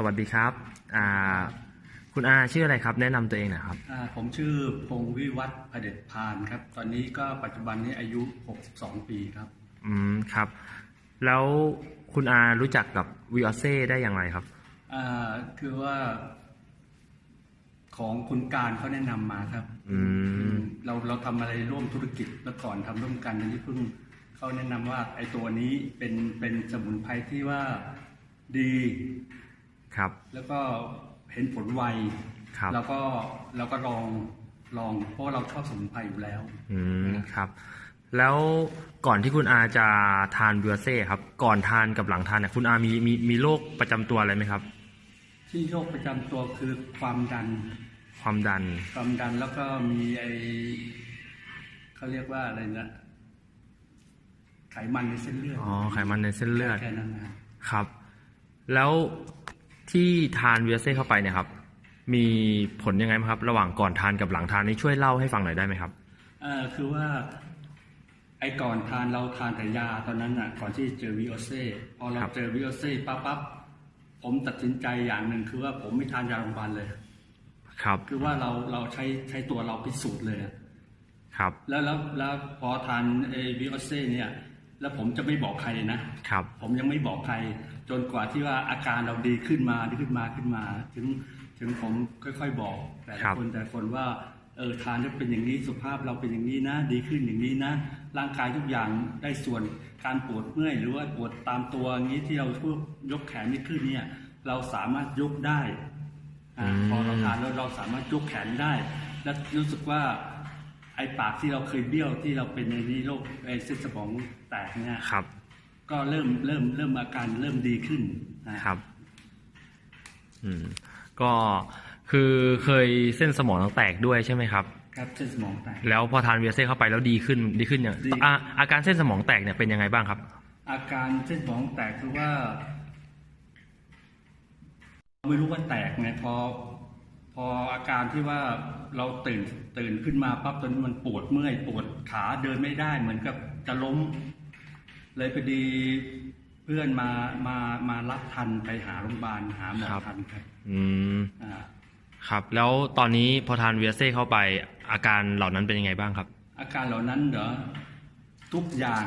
สวัสดีครับอ่าคุณอาชื่ออะไรครับ แนะนำตัวเองหน่อยครับ อ่าผมชื่อพงษ์วิวัฒน์พเด็จพานครับ ตอนนี้ก็ปัจจุบันนี้อายุ 62 ปีครับ อืมครับ แล้วคุณอารู้จักกับวิออเซ่ได้อย่างไรครับ อ่าคือว่า ของคุณการเขาแนะนำมาครับอืม เราเราทำอะไรร่วมธุรกิจแล้วก่อนทำร่วมกันอันนี้เพิ่งเขาแนะนำว่าไอ้ตัวนี้เป็นเป็นสมุนไพรที่ว่าดี ครับ แล้วก็เห็นผลไวครับแล้วก็เราก็ลองลองเพราะว่าเราชอบสมุนไพรอยู่แล้ว อืมครับ แล้วก่อนที่คุณอาจะทานวิออเซ่ครับ ก่อนทานกับหลังทานเนี่ยคุณอามีมีมีโรคประจำตัวอะไรไหมครับ ที่โรคประจำตัวคือความดัน ความดันความดันแล้วก็มีไอเขาเรียกว่าอะไรนะ ไขมันในเส้นเลือดอ๋อไขมันในเส้นเลือดแค่นั้นนะครับครับแล้ว ที่ทานวิออเซ่เข้าไปเนี่ยครับ มีผลยังไงบ้างครับ ระหว่างก่อนทานกับหลังทานนี่ช่วยเล่าให้ฟังหน่อยได้ไหมครับเอ่อคือว่าไอก่อนทานเราทานแต่ยาตอนนั้นอะ ก่อนที่จะเจอวิโอเซ่พอเราครับเจอวิโอเซ่ปั๊บปั๊บผมตัดสินใจอย่างหนึ่งคือว่าผมไม่ทานยาโรงพยาบาลเลย ครับ คือว่าเราเราใช้ใช้ตัวเราพิสูจน์เลยอะครับ แล้วแล้วแล้วพอทานไอวิโอเซ่เนี่ย แล้วผมจะไม่บอกใครนะ ครับ ผมยังไม่บอกใคร จนกว่าที่ว่าอาการเราดีขึ้นมาดีขึ้นมาขึ้นมา ถึงถึงผมค่อยๆบอก แต่ครัละบคนแต่ละคนว่าเออทานแล้วเป็นอย่างนี้สุขภาพเราเป็นอย่างนี้นะ ดีขึ้นอย่างนี้นะ ร่างกายทุกอย่างได้ส่วนการปวดเมื่อยหรือว่าปวดตามตัวอย่างนี้ที่เราพวกยกแขนไม่ขึ้นเนี่ย เราสามารถยกได้อาพอเราทานแล้วเราสามารถยกแขนได้ และรู้สึกว่า ไอ้ปากที่เราเคยเบี้ยวที่เราเป็นในนี้โรคไอ้เส้นสมองแตกเนี่ยครับ ก็เริ่มเริ่มเริ่มอาการเริ่มดีขึ้นนะครับ อืม ก็คือเคยเส้นสมองแตกด้วยใช่ไหมครับ ครับเส้นสมองแตกแล้วพอทานเวียเซ่เข้าไปแล้วดีขึ้นดีขึ้นอย่างดีอ่าอาการเส้นสมองแตกเนี่ยเป็นยังไงบ้างครับ อาการเส้นสมองแตกคือว่า ไม่รู้ว่าแตกไงพอพ ออาการที่ว่าเราตื่นตื่นขึ้นมาปั๊บตอนนี้มันปวดเมื่อยปวดขาเดินไม่ได้เหมือนกับจะล้ม เลยพอดีเพื่อนมามามารับทันไปหาโรงพยาบาลหาหมอครับ ทันครับอืมอ่า ครับ แล้วตอนนี้พอทานเวียเซ่เข้าไปอาการเหล่านั้นเป็นยังไงบ้างครับ อาการเหล่านั้นเหรอทุกอย่าง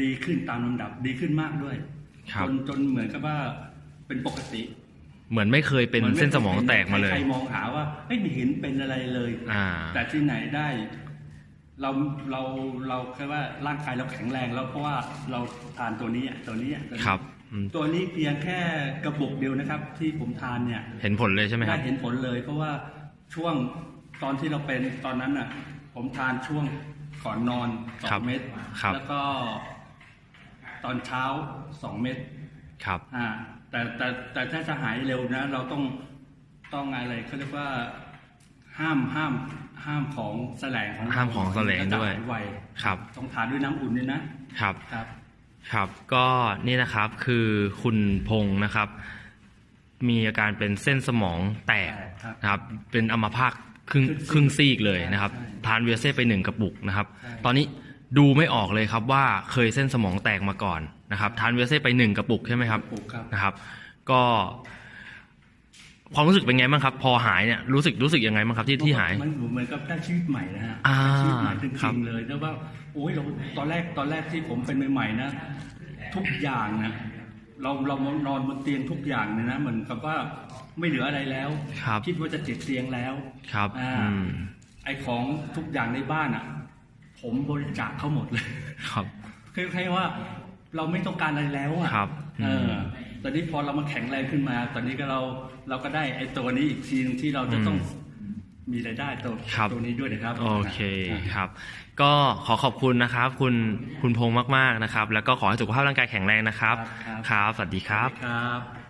ดีขึ้นตามลำดับดีขึ้นมากด้วย ครับ จนจนเหมือนกับว่าเป็นปกติ เหมือนไม่เคยเป็นหมืเส้นสมองแตกมาเลย ใครๆมองหาว่าเอ้ยไม่เห็นเป็นอะไรเลยอ่าแต่ที่ไหนได้ เราเราเราแค่ว่าร่างกายเราแข็งแรงแล้วเพราะว่าเราทานตัวนี้อะตัวนี้อะตัวนี้ครับอืมตัวนี้เพียงแค่กระปุกเดียวนะครับ ที่ผมทานเนี่ย เห็นผลเลยใช่ไหมคได้รับเห็นผลเลย เพราะว่าช่วงตอนที่เราเป็นตอนนั้นน่ะ ผมทานช่วงก่อนนอนสอครับงเม็ดครับแล้วก็ ตอนเช้าสองเม็ดครับ อ่า แต่แต่แต่ถ้าจะหายเร็วนะ เราต้องต้องอะไรเขาเรียกว่าห้ามห้ามห้ามของแสลงของห้ามของแสลงด้วยก็จะหาไวครับ ต้องทานด้วยน้ำอุ่นด้วยนะครับครับ ครับ ก็นี่นะครับคือคุณพงษ์นะครับ มีอาการเป็นเส้นสมองแตกครับนะครับ เป็นอัมพาตครึ่งครึ่งซีกครึ่งซีกเลยนะครับใช่ทานเวียเซ่ไปหนึ่งกระปุกนะครับใช่ตอนนี้ ดูไม่ออกเลยครับว่าเคยเส้นสมองแตกมาก่อนนะครับทานเวียเซ่ไปหนึ่งกระปุกใช่ไหมครับปลูกครับนะครับ ก็ความรู้สึกเป็นไงบ้างครับ พอหายเนี่ยรู้สึกรู้สึกยังไงบ้างครับที่ที่หาย มันเหมือนกับได้ชีวิตใหม่นะฮะอ่าได้ชีวิตใหม่จครัริบ งๆเลยแล้วว่าโอ้ยเราตอนแรกตอนแรกที่ผมเป็นใหม่ๆนะทุกอย่างนะเราเรานอนบนเตียงทุกอย่างเนี่ยนะเหมือนกับว่าไม่เหลืออะไรแล้วครับ คิดว่าจะเจ็บเตียงแล้วครับอ่าอืม ไอของทุกอย่างในบ้านอะ ผมบริจาคเขาหมดเลยครับคือแค่ว่าเราไม่ต้องการอะไรแล้วอะครับเออมตอนนี้พอเรามาแข็งแรงขึ้นมา ตอนนี้ก็เราเราก็ได้ไอตัวนี้อีกทีหนึงที่เราจะต้องอืมมีรายได้ตัวครับตัวนี้ด้วยนะครับ โอเคอ่าครับ ก็ขอขอบคุณนะครับ คุณคุณพงษ์มากๆนะครับ แล้วก็ขอให้สุขภาพร่างกายแข็งแรงนะครับ ครับครับสวัสดีครับครับ